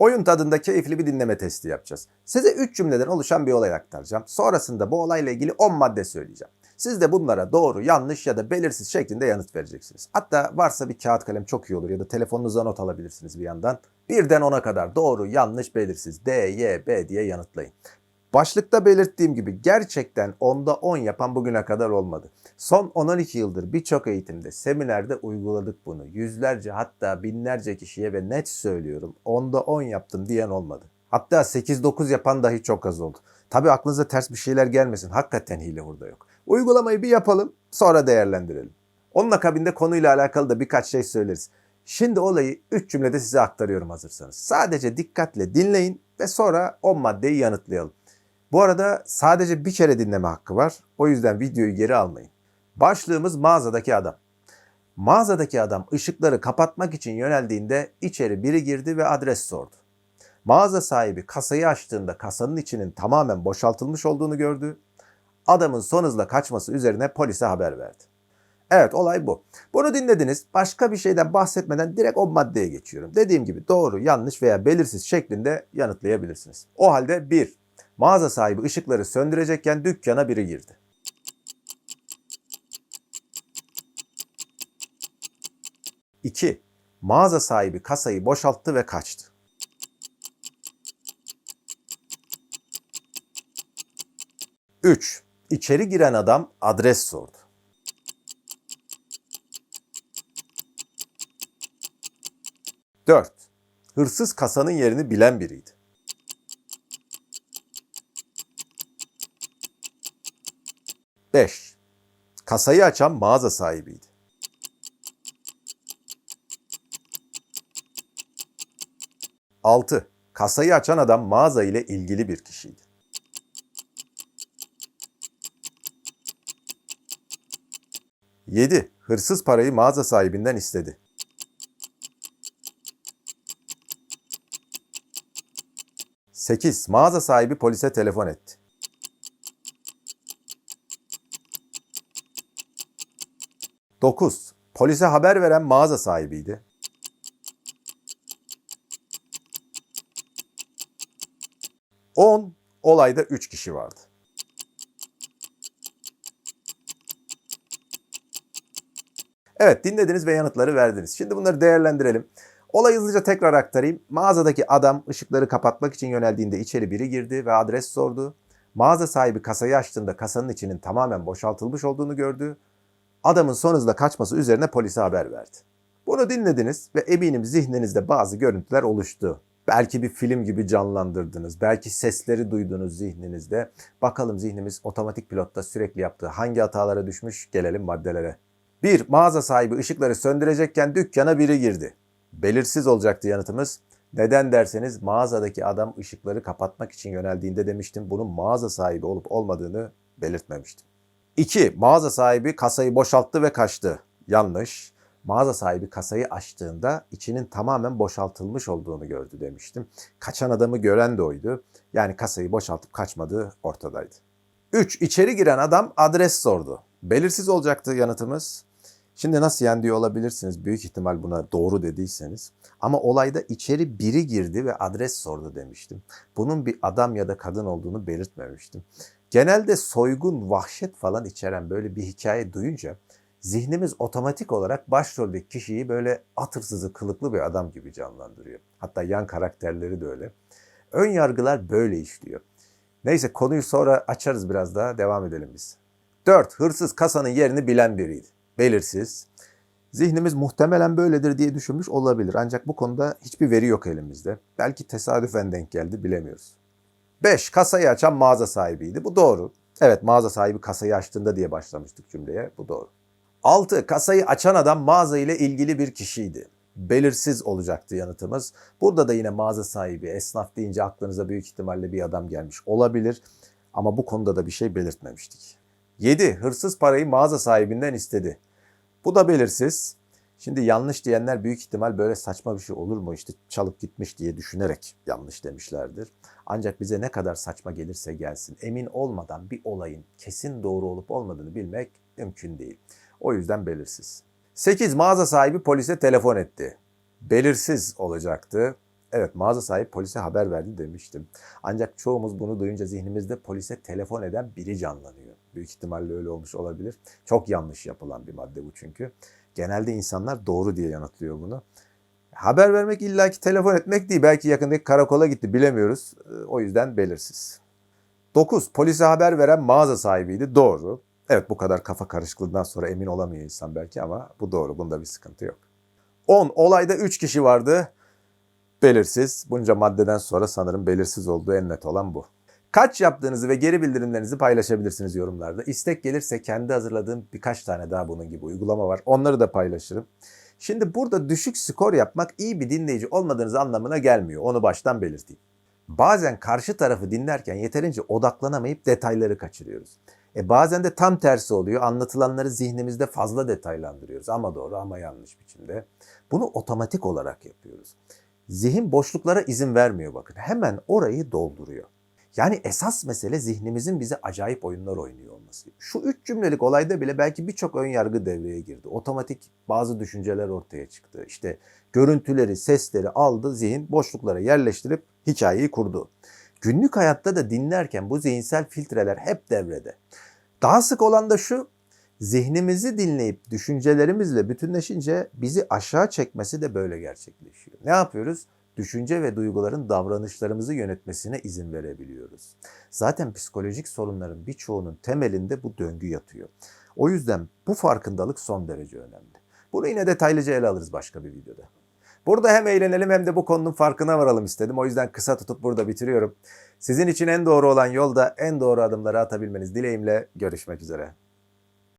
Oyun tadında keyifli bir dinleme testi yapacağız. Size 3 cümleden oluşan bir olay aktaracağım. Sonrasında bu olayla ilgili 10 madde söyleyeceğim. Siz de bunlara doğru, yanlış ya da belirsiz şeklinde yanıt vereceksiniz. Hatta varsa bir kağıt kalem çok iyi olur ya da telefonunuza not alabilirsiniz bir yandan. Birden 10'a kadar doğru, yanlış, belirsiz, D, Y, B diye yanıtlayın. Başlıkta belirttiğim gibi gerçekten onda 10 yapan bugüne kadar olmadı. Son 10-12 yıldır birçok eğitimde, seminerde uyguladık bunu. Yüzlerce hatta binlerce kişiye ve net söylüyorum onda 10 yaptım diyen olmadı. Hatta 8-9 yapan dahi çok az oldu. Tabi aklınıza ters bir şeyler gelmesin. Hakikaten hile burada yok. Uygulamayı bir yapalım sonra değerlendirelim. Onun akabinde konuyla alakalı da birkaç şey söyleriz. Şimdi olayı 3 cümlede size aktarıyorum hazırsanız. Sadece dikkatle dinleyin ve sonra 10 maddeyi yanıtlayalım. Bu arada sadece bir kere dinleme hakkı var. O yüzden videoyu geri almayın. Başlığımız mağazadaki adam. Mağazadaki adam ışıkları kapatmak için yöneldiğinde içeri biri girdi ve adres sordu. Mağaza sahibi kasayı açtığında kasanın içinin tamamen boşaltılmış olduğunu gördü. Adamın son hızla kaçması üzerine polise haber verdi. Evet olay bu. Bunu dinlediniz. Başka bir şeyden bahsetmeden direkt o maddeye geçiyorum. Dediğim gibi doğru, yanlış veya belirsiz şeklinde yanıtlayabilirsiniz. O halde 1. Mağaza sahibi ışıkları söndürecekken dükkana biri girdi. İki, Mağaza sahibi kasayı boşalttı ve kaçtı. Üç, İçeri giren adam adres sordu. Dört, Hırsız kasanın yerini bilen biriydi. 5. Kasayı açan mağaza sahibiydi. 6. Kasayı açan adam mağaza ile ilgili bir kişiydi. 7. Hırsız parayı mağaza sahibinden istedi. 8. Mağaza sahibi polise telefon etti. 9. Polise haber veren mağaza sahibiydi. 10. Olayda 3 kişi vardı. Evet dinlediniz ve yanıtları verdiniz. Şimdi bunları değerlendirelim. Olayı hızlıca tekrar aktarayım. Mağazadaki adam ışıkları kapatmak için yöneldiğinde içeri biri girdi ve adres sordu. Mağaza sahibi kasayı açtığında kasanın içinin tamamen boşaltılmış olduğunu gördü adamın son hızla kaçması üzerine polise haber verdi. Bunu dinlediniz ve eminim zihninizde bazı görüntüler oluştu. Belki bir film gibi canlandırdınız. Belki sesleri duydunuz zihninizde. Bakalım zihnimiz otomatik pilotta sürekli yaptığı hangi hatalara düşmüş gelelim maddelere. 1. Mağaza sahibi ışıkları söndürecekken dükkana biri girdi. Belirsiz olacaktı yanıtımız. Neden derseniz mağazadaki adam ışıkları kapatmak için yöneldiğinde demiştim bunun mağaza sahibi olup olmadığını belirtmemiştim. 2. Mağaza sahibi kasayı boşalttı ve kaçtı. Yanlış. Mağaza sahibi kasayı açtığında içinin tamamen boşaltılmış olduğunu gördü demiştim. Kaçan adamı gören de oydu. Yani kasayı boşaltıp kaçmadığı ortadaydı. 3. İçeri giren adam adres sordu. Belirsiz olacaktı yanıtımız. Şimdi nasıl yani diyor olabilirsiniz. Büyük ihtimal buna doğru dediyseniz. Ama olayda içeri biri girdi ve adres sordu demiştim. Bunun bir adam ya da kadın olduğunu belirtmemiştim. Genelde soygun, vahşet falan içeren böyle bir hikaye duyunca zihnimiz otomatik olarak başroldeki kişiyi böyle atırsızı, kılıklı bir adam gibi canlandırıyor. Hatta yan karakterleri de öyle. Ön yargılar böyle işliyor. Neyse konuyu sonra açarız biraz daha devam edelim biz. 4. Hırsız kasanın yerini bilen biriydi. Belirsiz. Zihnimiz muhtemelen böyledir diye düşünmüş olabilir. Ancak bu konuda hiçbir veri yok elimizde. Belki tesadüfen denk geldi bilemiyoruz. 5. Kasayı açan mağaza sahibiydi. Bu doğru. Evet mağaza sahibi kasayı açtığında diye başlamıştık cümleye. Bu doğru. 6. Kasayı açan adam mağaza ile ilgili bir kişiydi. Belirsiz olacaktı yanıtımız. Burada da yine mağaza sahibi, esnaf deyince aklınıza büyük ihtimalle bir adam gelmiş olabilir. Ama bu konuda da bir şey belirtmemiştik. 7. Hırsız parayı mağaza sahibinden istedi. Bu da belirsiz. Şimdi yanlış diyenler büyük ihtimal böyle saçma bir şey olur mu işte çalıp gitmiş diye düşünerek yanlış demişlerdir. Ancak bize ne kadar saçma gelirse gelsin emin olmadan bir olayın kesin doğru olup olmadığını bilmek mümkün değil. O yüzden belirsiz. 8. Mağaza sahibi polise telefon etti. Belirsiz olacaktı. Evet mağaza sahibi polise haber verdi demiştim. Ancak çoğumuz bunu duyunca zihnimizde polise telefon eden biri canlanıyor. Büyük ihtimalle öyle olmuş olabilir. Çok yanlış yapılan bir madde bu çünkü. Genelde insanlar doğru diye yanıtlıyor bunu. Haber vermek illaki telefon etmek değil. Belki yakındaki karakola gitti bilemiyoruz. Ee, O yüzden belirsiz. 9. Polise haber veren mağaza sahibiydi. Doğru. Evet bu kadar kafa karışıklığından sonra emin olamıyor insan belki ama bu doğru. Bunda bir sıkıntı yok. 10. Olayda 3 kişi vardı. Belirsiz. Bunca maddeden sonra sanırım belirsiz olduğu en net olan bu. Kaç yaptığınızı ve geri bildirimlerinizi paylaşabilirsiniz yorumlarda. İstek gelirse kendi hazırladığım birkaç tane daha bunun gibi uygulama var. Onları da paylaşırım. Şimdi burada düşük skor yapmak iyi bir dinleyici olmadığınız anlamına gelmiyor. Onu baştan belirteyim. Bazen karşı tarafı dinlerken yeterince odaklanamayıp detayları kaçırıyoruz. E bazen de tam tersi oluyor. Anlatılanları zihnimizde fazla detaylandırıyoruz. Ama doğru ama yanlış biçimde. Bunu otomatik olarak yapıyoruz. Zihin boşluklara izin vermiyor bakın. Hemen orayı dolduruyor. Yani esas mesele zihnimizin bize acayip oyunlar oynuyor olması. Şu üç cümlelik olayda bile belki birçok ön yargı devreye girdi. Otomatik bazı düşünceler ortaya çıktı. İşte görüntüleri, sesleri aldı, zihin boşluklara yerleştirip hikayeyi kurdu. Günlük hayatta da dinlerken bu zihinsel filtreler hep devrede. Daha sık olan da şu, zihnimizi dinleyip düşüncelerimizle bütünleşince bizi aşağı çekmesi de böyle gerçekleşiyor. Ne yapıyoruz? Düşünce ve duyguların davranışlarımızı yönetmesine izin verebiliyoruz. Zaten psikolojik sorunların birçoğunun temelinde bu döngü yatıyor. O yüzden bu farkındalık son derece önemli. Bunu yine detaylıca ele alırız başka bir videoda. Burada hem eğlenelim hem de bu konunun farkına varalım istedim. O yüzden kısa tutup burada bitiriyorum. Sizin için en doğru olan yolda en doğru adımları atabilmeniz dileğimle görüşmek üzere.